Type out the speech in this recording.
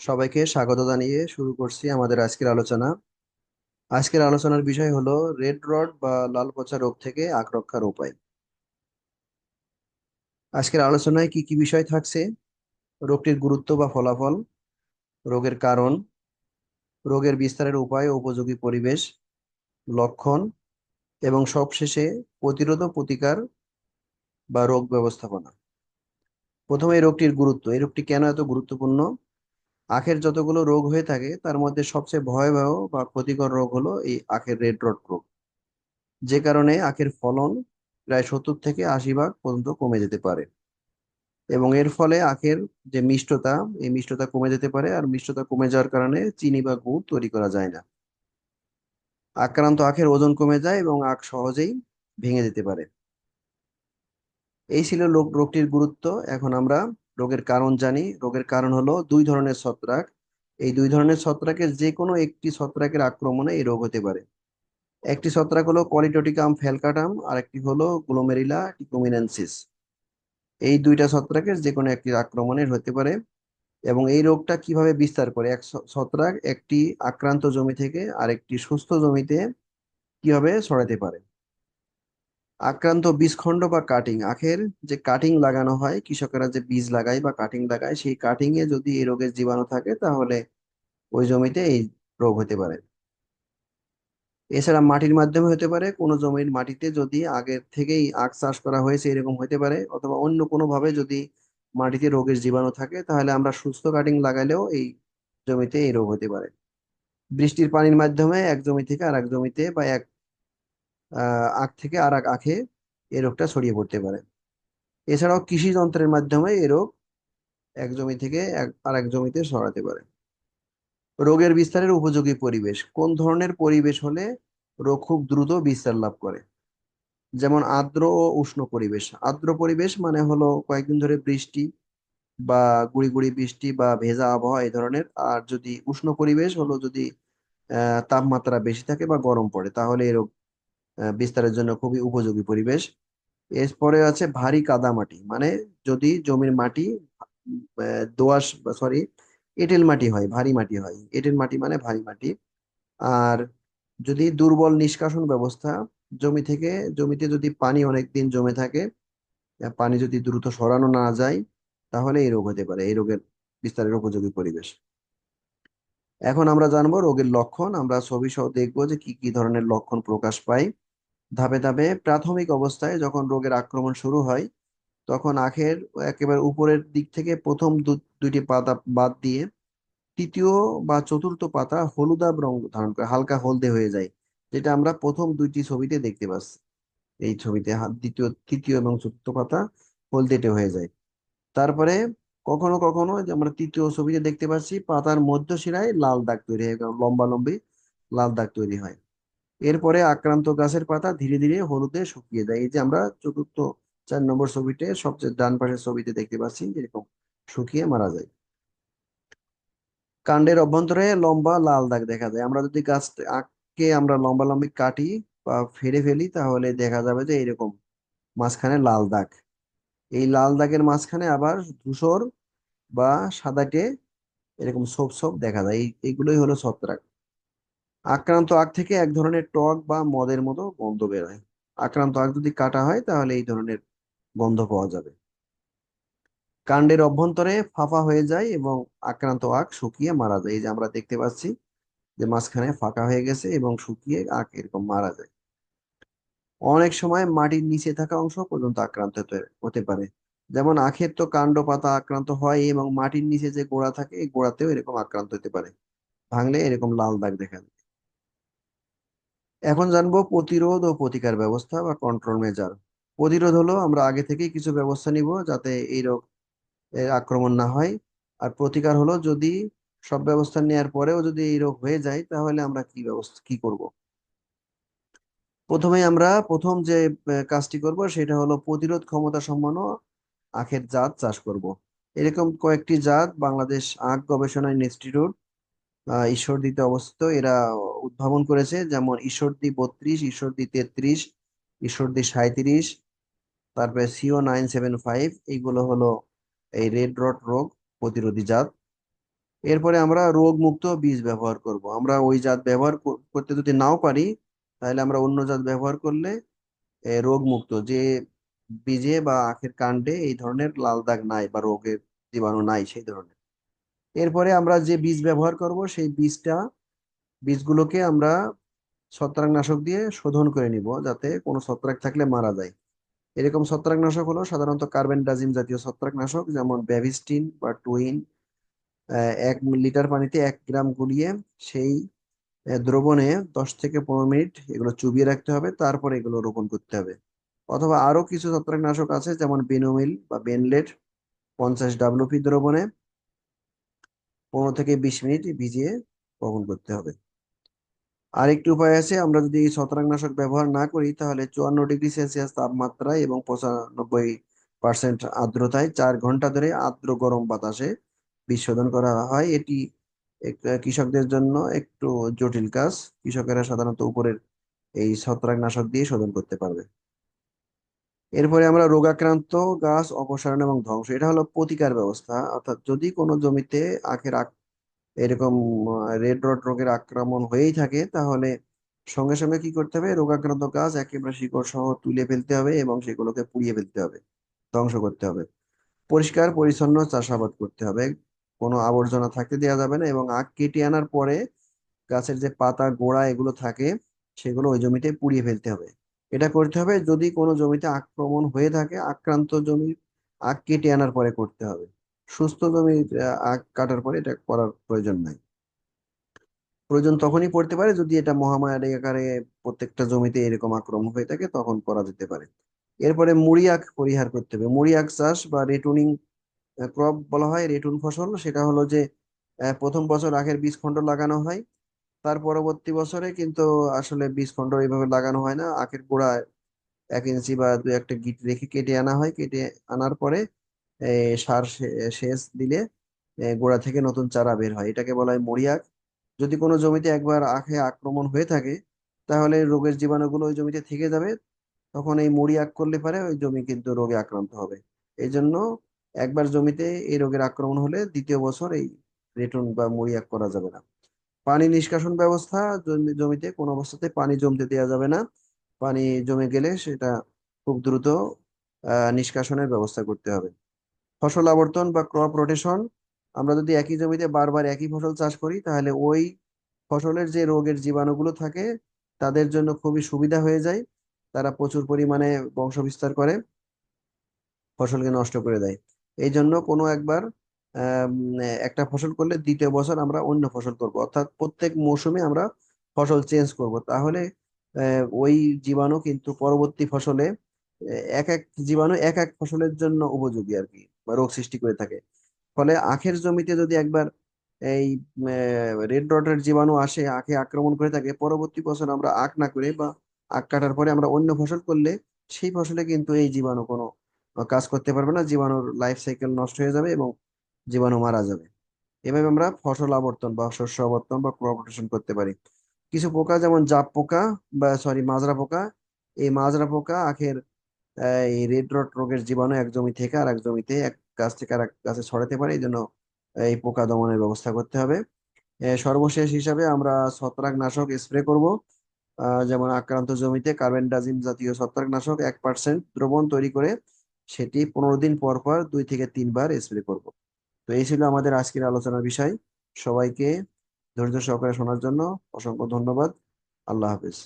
সবাইকে স্বাগত জানিয়ে শুরু করছি আমাদের আজকের আলোচনা। আজকের আলোচনার বিষয় হলো রেড রড বা লাল পচা রোগ থেকে আখ রক্ষার উপায়। আজকের আলোচনায় কি কি বিষয় থাকছে? রোগটির গুরুত্ব বা ফলাফল, রোগের কারণ, রোগের বিস্তারের উপায়, উপযোগী পরিবেশ, লক্ষণ এবং সবশেষে প্রতিরোধ প্রতিকার বা রোগ ব্যবস্থাপনা। প্রথমে এই রোগটির গুরুত্ব, এই রোগটি কেন এত গুরুত্বপূর্ণ? আখের যতগুলো রোগ হয়ে থাকে, তার মধ্যে সবচেয়ে ভয়াবহ বা ক্ষতিকর রোগ হলো এই আখের রেড রড রোগ। যে কারণে আখের ফলন প্রায় সত্তর থেকে আশি ভাগ পর্যন্ত কমে যেতে পারে। এবং এর ফলে আখের যে মিষ্টতা, এই মিষ্টতা কমে যেতে পারে আর মিষ্টতা কমে যাওয়ার কারণে চিনি বা গুড় তৈরি করা যায় না। আক্রান্ত আখের ওজন কমে যায় এবং আখ সহজেই ভেঙে যেতে পারে। এই ছিল রোগ, রোগটির গুরুত্ব। এখন আমরা রোগের কারণ জানি। রোগের কারণ হলো দুই ধরনের ছত্রাক। এই দুই ধরনের ছত্রাকের যে কোনো একটি ছত্রাকের আক্রমণে এই রোগ হতে পারে। একটি ছত্রাক হলো কলিটোটিকাম ফ্যালকাটাম আর একটি হলো গ্লোমেরিলা টিকোমিনেন্সিস এই দুইটা ছত্রাকের যে কোনো একটি আক্রমণের হতে পারে এবং এই রোগটা কীভাবে বিস্তার করে? এক ছত্রাক একটি আক্রান্ত জমি থেকে আরেকটি সুস্থ জমিতে কীভাবে ছড়াতে পারে? আক্রান্ত বীজখণ্ড বা কাটিং আখের যে কাটিং লাগানো হয়, কৃষকেরা যে বীজ লাগায় বা কাটিং লাগায়, সেই কাটিং এ যদি এই রোগের জীবাণু থাকে, তাহলে ওই জমিতে এই রোগ হতে পারে। এছাড়া মাটির মাধ্যমে হতে পারে, কোনো জমির মাটিতে যদি আগের থেকেই আখ চাষ করা হয়েছে, এরকম হতে পারে, অথবা অন্য কোনো ভাবে যদি মাটিতে রোগের জীবাণু থাকে, তাহলে আমরা সুস্থ কাটিং লাগালেও এই জমিতে এই রোগ হতে পারে। বৃষ্টির পানির মাধ্যমে এক জমি থেকে আর এক জমিতে বা এক আখ থেকে আর এক আখে এই রোগটা ছড়িয়ে পড়তে পারে। এছাড়াও কৃষি যন্ত্রের মাধ্যমে এই রোগ এক জমি থেকে আর এক জমিতে ছড়াতে পারে। রোগের বিস্তারের উপযোগী পরিবেশ। কোন ধরনের পরিবেশ হলে রোগ খুব দ্রুত বিস্তার লাভ করে? যেমন আর্দ্র ও উষ্ণ পরিবেশ। আর্দ্র পরিবেশ মানে হলো কয়েকদিন ধরে বৃষ্টি বা গুড়ি গুড়ি বৃষ্টি বা ভেজা আবহাওয়া এই ধরনের। আর যদি উষ্ণ পরিবেশ হলো যদি আহ তাপমাত্রা বেশি থাকে বা গরম পড়ে, তাহলে এই রোগ বিস্তারের জন্য খুবই উপযোগী পরিবেশ। এরপরে আছে ভারী কাদা মাটি মানে যদি জমির মাটি দোআঁশ সরি এঁটেল মাটি হয়, ভারী মাটি হয়। এঁটেল মাটি মানে ভারী মাটি। আর যদি দুর্বল নিষ্কাশন ব্যবস্থা, জমি থেকে, জমিতে যদি পানি অনেক দিন জমে থাকে পানি যদি দ্রুত সরানো না যায়, তাহলে এই রোগ হতে পারে, এই রোগের বিস্তারের উপযোগী পরিবেশ। এখন আমরা জানব রোগের লক্ষণ, আমরা ছবি সহ দেখব যে কি কি ধরনের লক্ষণ প্রকাশ পায়। ধাপে ধাপে প্রাথমিক অবস্থায় যখন রোগের আক্রমণ শুরু হয়, তখন আখের একেবারে উপরের দিক থেকে প্রথম দুইটি পাতা বাদ দিয়ে তৃতীয় বা চতুর্থ পাতা হলুদাভ রং ধারণ করে, হালকা হলদে হয়ে যায়, যেটা আমরা প্রথম দুইটি ছবিতে দেখতে পাচ্ছি এই ছবিতে দ্বিতীয়, তৃতীয় এবং চতুর্থ পাতা হলদেটে হয়ে যায়। তারপরে কখনো কখনো আমরা তৃতীয় ছবিতে দেখতে পাচ্ছি, পাতার মধ্য শিরায় লাল দাগ তৈরি হয় লম্বা লম্বি লাল দাগ তৈরি হয়। এরপরে আক্রান্ত গাছের পাতা ধীরে ধীরে হলুদে শুকিয়ে যায়। এই যে আমরা চতুর্থ চার নম্বর ছবিতে, সবচেয়ে ডান পাশের ছবিতে দেখতে পাচ্ছি এরকম শুকিয়ে মারা যায়। কাণ্ডের অভ্যন্তরে লম্বা লাল দাগ দেখা যায়। আমরা যদি গাছ আখকে আমরা লম্বা লম্বি কাটি বা ফেড়ে ফেলি, তাহলে দেখা যাবে যে এরকম মাঝখানে লাল দাগ। এই লাল দাগের মাঝখানে আবার ধূসর বা সাদাটে এরকম ছোপ ছোপ দেখা যায়। এই, এইগুলোই হলো ছত্রাক। আক্রান্ত আখ থেকে এক ধরনের টক বা মদের মতো গন্ধ বের হয় আক্রান্ত আখ যদি কাটা হয়, তাহলে এই ধরনের গন্ধ পাওয়া যাবে। কাণ্ডের অভ্যন্তরে ফাঁপা হয়ে যায় এবং আক্রান্ত আখ শুকিয়ে মারা যায়। এই যে আমরা দেখতে পাচ্ছি যে মাঝখানে ফাঁকা হয়ে গেছে এবং শুকিয়ে আখ এরকম মারা যায়। অনেক সময় মাটির নিচে থাকা অংশ পর্যন্ত আক্রান্ত হতে পারে। যেমন আখের তো কাণ্ড পাতা আক্রান্ত হয় এবং মাটির নিচে যে গোড়া থাকে, এই গোড়াতেও এরকম আক্রান্ত হতে পারে। ভাঙলে এরকম লাল দাগ দেখা যায়। এখন জানব প্রতিরোধ ও প্রতিকার ব্যবস্থা বা কন্ট্রোল মেজার প্রতিরোধ হলো আমরা আগে থেকেই কিছু ব্যবস্থা নিব যাতে এই রোগ আক্রমণ না হয়। আর প্রতিকার হলো যদি সব ব্যবস্থা নেওয়ার পরেও যদি এই রোগ হয়ে যায়, তাহলে আমরা কি ব্যবস্থা, কি করব? প্রথমে আমরা প্রথম যে কাজটি করব সেটা হলো প্রতিরোধ ক্ষমতা সম্পন্ন আখের জাত চাষ করব। এরকম কয়েকটি জাত বাংলাদেশ আখ গবেষণা ইনস্টিটিউট ঈশ্বরদীতে অবস্থিত। এরা উদ্ভাবন করেছে যেমন ঈশ্বরদী বত্রিশ, ঈশ্বরদী তেত্রিশ, ঈশ্বরদী সাঁইত্রিশ, তারপরে সিও নাইন সেভেন ফাইভ, এইগুলো হলো এই রেড রট রোগ প্রতিরোধী জাত। এরপরে আমরা রোগ মুক্ত বীজ ব্যবহার করব। আমরা ওই জাত ব্যবহার করতে যদি নাও পারি, তাহলে আমরা অন্য জাত ব্যবহার করলে রোগ মুক্ত যে বীজে বা আখের কাণ্ডে এই ধরনের লাল দাগ নাই বা রোগের জীবাণু নাই সেই ধরনের। এরপরে আমরা যে বীজ ব্যবহার করব, সেই বীজটা, বীজগুলোকে আমরা ছত্রাকনাশক দিয়ে শোধন করে নিব যাতে কোনো ছত্রাক থাকলে মারা যায়। এরকম ছত্রাকনাশক হলো সাধারণত কার্বেন্ডাজিম জাতীয় ছত্রাকনাশক, যেমন ব্যাভিস্টিন বা টুইন এক লিটার পানিতে এক গ্রাম গুলিয়ে সেই দ্রবণে দশ থেকে পনেরো মিনিট এগুলো চুবিয়ে রাখতে হবে, তারপরে এগুলো রোপণ করতে হবে। অথবা আরও কিছু ছত্রাকনাশক আছে, যেমন বেনোমিল বা বেনলেট, পঞ্চাশ ডাব্লিউপি দ্রবণে। পনেরো থেকে বিশ মিনিট ভিজিয়ে বপন করতে হবে। আরেকটি উপায় আছে, আমরা যদি ছত্রাকনাশক ব্যবহার না করি, তাহলে চুয়ান্ন ডিগ্রি সেলসিয়াস তাপমাত্রায় এবং পঁচানব্বই পার্সেন্ট আর্দ্রতায় চার ঘণ্টা ধরে আর্দ্র গরম বাতাসে বীজ শোধন করা হয়। এটি কৃষকদের জন্য একটু জটিল কাজ। কৃষকেরা সাধারণত উপরের এই ছত্রাকনাশক দিয়ে শোধন করতে পারবে। এরপরে আমরা রোগাক্রান্ত, গাছ অপসারণ এবং ধ্বংস। এটা হলো প্রতিকার ব্যবস্থা। অর্থাৎ যদি কোনো জমিতে আখের এরকম রেড রড রোগের আক্রমণ হয়েই থাকে, তাহলে সঙ্গে সঙ্গে কি করতে হবে? রোগাক্রান্ত গাছ একেবারে শিকড় সহ তুলে ফেলতে হবে এবং সেগুলোকে পুড়িয়ে ফেলতে হবে, ধ্বংস করতে হবে। পরিষ্কার, পরিচ্ছন্ন চাষাবাদ করতে হবে। কোনো আবর্জনা থাকতে দেওয়া যাবে না এবং আখ কেটে আনার পরে গাছের যে পাতা, গোড়া এগুলো থাকে, সেগুলো ওই জমিতে পুড়িয়ে ফেলতে হবে। এটা করতে হবে যদি কোনো জমিতে আক্রমণ হয়ে থাকে, আক্রান্ত জমি আখ কেটে আনার পরে করতে হবে। সুস্থ জমি আখ কাটার পরে এটা করার প্রয়োজন নাই। প্রয়োজন তখনই পড়তে পারে যদি এটা মহামারী আকারে প্রত্যেকটা জমিতে এরকম আক্রমণ হয়ে থাকে, তখন করা যেতে পারে। এরপরে মুড়ি আখ পরিহার করতে হবে। মুড়ি আখ চাষ বা রেটুনিং ক্রপ বলা হয় রেটুন ফসল। সেটা হলো যে প্রথম বছর আখের বীজখণ্ড লাগানো হয়। তার পরবর্তী বছরে কিন্তু আসলে বীজখণ্ড এইভাবে লাগানো হয় না। আখের গোড়ায় এক ইঞ্চি বা দু একটা গিট রেখে কেটে আনা হয়। কেটে আনার পরে সার সেচ দিলে গোড়া থেকে নতুন চারা বের হয়। এটাকে বলা হয় মরি আখ। যদি কোনো জমিতে একবার আখে আক্রমণ হয়ে থাকে, তাহলে রোগের জীবাণুগুলো ওই জমিতে থেকে যাবে। তখন এই মরি আখ করলে পারে ওই জমি কিন্তু রোগে আক্রান্ত হবে। এই জন্য একবার জমিতে এই রোগের আক্রমণ হলে দ্বিতীয় বছর এই রেটুন বা মরি আখ করা যাবে না। পানি নিষ্কাশন ব্যবস্থা, জমি- জমিতে কোনো অবস্থাতে পানি জমতে দেওয়া যাবে না। পানি জমে গেলে সেটা খুব দ্রুত নিষ্কাশনের ব্যবস্থা করতে হবে। ফসল আবর্তন বা ক্রপ রোটেশন, আমরা যদি একই জমিতে বারবার একই ফসল চাষ করি, তাহলে ওই ফসলের যে রোগের জীবাণুগুলো থাকে, তাদের জন্য খুবই সুবিধা হয়ে যায়। তারা প্রচুর পরিমাণে বংশ বিস্তার করে, ফসলকে নষ্ট করে দেয়। এই জন্য কোনো একবার একটা ফসল করলে দ্বিতীয় বছর আমরা অন্য ফসল করব। অর্থাৎ প্রত্যেক মৌসুমে আমরা ফসল চেঞ্জ করব। তাহলে ওই জীবাণু কিন্তু পরবর্তী ফসলে এক এক জীবাণু এক এক ফসলের জন্য উপযোগী আর কি, বা রোগ সৃষ্টি করে থাকে। ফলে আখের জমিতে যদি একবার এই রেড ডটের জীবাণু আসে, আখে আক্রমণ করে থাকে, পরবর্তী বছর আমরা আখ না করে বা আখ কাটার পরে আমরা অন্য ফসল করলে সেই ফসলে কিন্তু এই জীবাণু কোনো কাজ করতে পারবে না। জীবাণুর লাইফ সাইকেল নষ্ট হয়ে যাবে এবং জীবাণু মারা যাবে। এভাবে আমরা ফসল আবর্তন বা শস্য আবর্তন বা ক্রপ রোটেশন করতে পারি। কিছু পোকা যেমন জাপ পোকা বা সরি মাজরা পোকা। এই মাজরা পোকা আখের এই রেড রট রোগের জীবাণু এক জমি থেকে আর এক জমিতে, এক গাছ থেকে আর এক গাছে ছড়াতে পারে। এই জন্য এই পোকা দমনের ব্যবস্থা করতে হবে। সর্বশেষ হিসাবে আমরা ছত্রাকনাশক স্প্রে করব। যেমন আক্রান্ত জমিতে কার্বেন্ডাজিম জাতীয় ছত্রাকনাশক এক পার্সেন্ট দ্রবণ তৈরি করে সেটি পনেরো দিন পর পর দুই থেকে তিনবার স্প্রে করব। তো এই ছিল আমাদের আজকের আলোচনার বিষয়। সবাইকে ধৈর্য সহকারে শোনার জন্য অসংখ্য ধন্যবাদ। আল্লাহ হাফেজ।